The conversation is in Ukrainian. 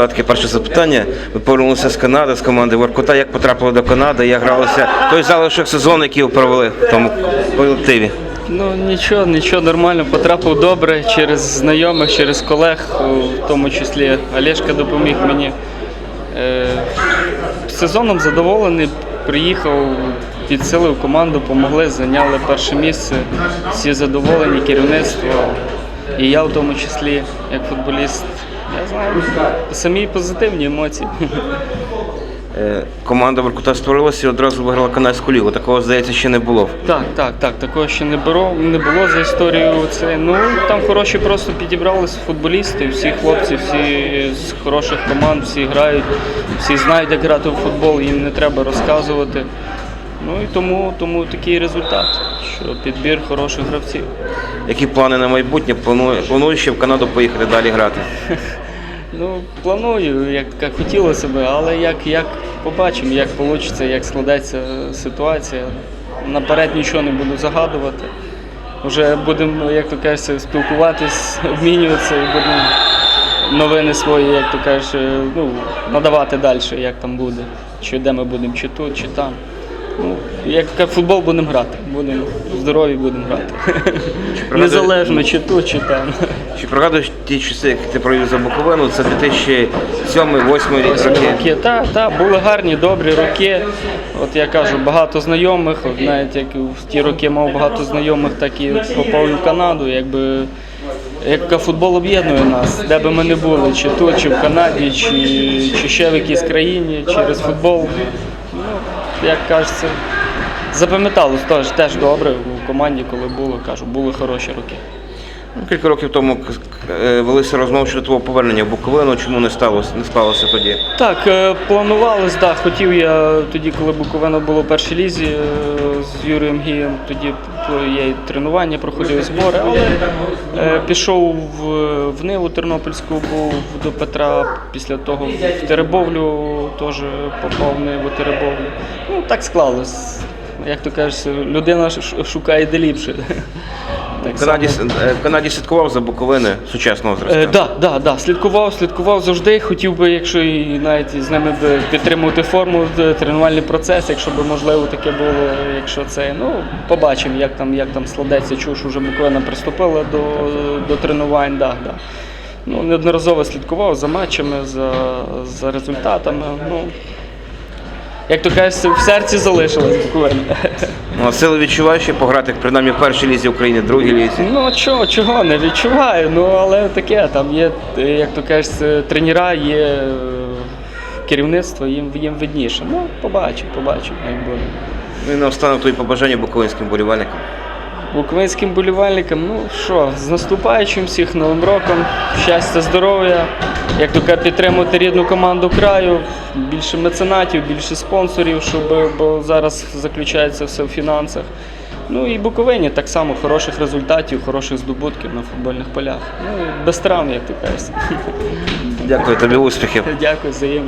Таке перше запитання. Ви повернулися з Канади, з команди Воркута. Як потрапили до Канади? Як гралося той залишок сезону, який ви провели в тому колективі? Ну нічого, нічого нормально. Потрапив добре через знайомих, через колег, в тому числі Олешка допоміг мені. Е, Сезоном задоволений, приїхав, підсилив команду, помогли, зайняли перше місце. Всі задоволені, керівництво. І я в тому числі, як футболіст. Я знаю, самі позитивні емоції. Е, Команда Воркута створилася і одразу виграла канадську лігу. Такого, здається, ще не було. Так, так, так. Такого ще не було, не було за історію. Це ну там хороші просто підібралися футболісти. Всі хлопці, всі з хороших команд, всі грають, всі знають, як грати в футбол, їм не треба розказувати. Ну і тому, тому такий результат, що підбір хороших гравців. Які плани на майбутнє? Планую, планую ще в Канаду поїхати далі грати. Ну, планую, як, як хотілося б, але як, як побачимо, як вийде, як складеться ситуація. Naперед нічого не буду загадувати. Вже будемо, як то кажеться, спілкуватись, обмінюватися і будемо новини свої, як то кажеш, ну, надавати далі, як там буде. Чи де ми будемо, чи тут, чи там. Ну, як футбол будемо грати. Будемо здорові будемо грати. Незалежно, чи тут, чи там. Чи пригадуєш ті часи, які ти провів за Буковину? Це 2007-2008 рік роки. Так, так, були гарні, добрі роки. От я кажу, багато знайомих. От навіть як в ті роки мав багато знайомих, так і попав в Канаду. Якби як футбол об'єднує нас, де би ми не були, чи тут, чи в Канаді, чи, чи ще в якійсь країні, через футбол. Як кажеться, запам'яталось теж, теж добре у команді, коли було, кажу, були хороші роки. Ну, Кілька років тому е, велися розмови щодо твого повернення в Буковину. Чому не сталося, не сталося тоді? Так, е, планувалось, так. Хотів я тоді, коли Буковина було в першій лізі е, з Юрієм Гієм, тоді я і тренування проходив і збори, але е, пішов в Ниву Тернопільську, був до Петра, після того в Теребовлю теж попав в Ниву Теребовлю. Ну, так склалось. Як то кажеш, людина шукає де ліпше. Так В Канаді, е, в Канаді слідкував за Буковини сучасного зразка. Е, да, да, да, слідкував, слідкував завжди. Хотів би, якщо і навіть з ними би підтримувати форму, д- тренувальний процес, якщо б можливо таке було, якщо це. Ну, побачимо, як там, як там складеться. Чув, що вже Буковина приступила до, до тренувань. Да, да. Ну, неодноразово слідкував за матчами, за, за результатами. Ну, як то кажуть, в серці залишилось Буковина. Ну, а сили відчуваєш пограти принаймні в першій лізі України, в другій лізі. Ну чого, чого не відчуваю. Ну але таке, там є, як то кажеш, е, тренера, є е, керівництво, їм, їм видніше. Ну, побачимо, побачимо, як буде. Ну і наостанок твої побажання буковинським болівальникам. Українським болівальникам, ну що, з наступаючим всіх новим роком, щастя, здоров'я, як то кажуть, підтримувати рідну команду краю, більше меценатів, більше спонсорів, щоб бо зараз заключається все в фінансах. Ну і Буковині так само хороших результатів, хороших здобутків на футбольних полях. Ну і без травм, як то кажеш. Дякую тобі, успіхів. Дякую, взаємно.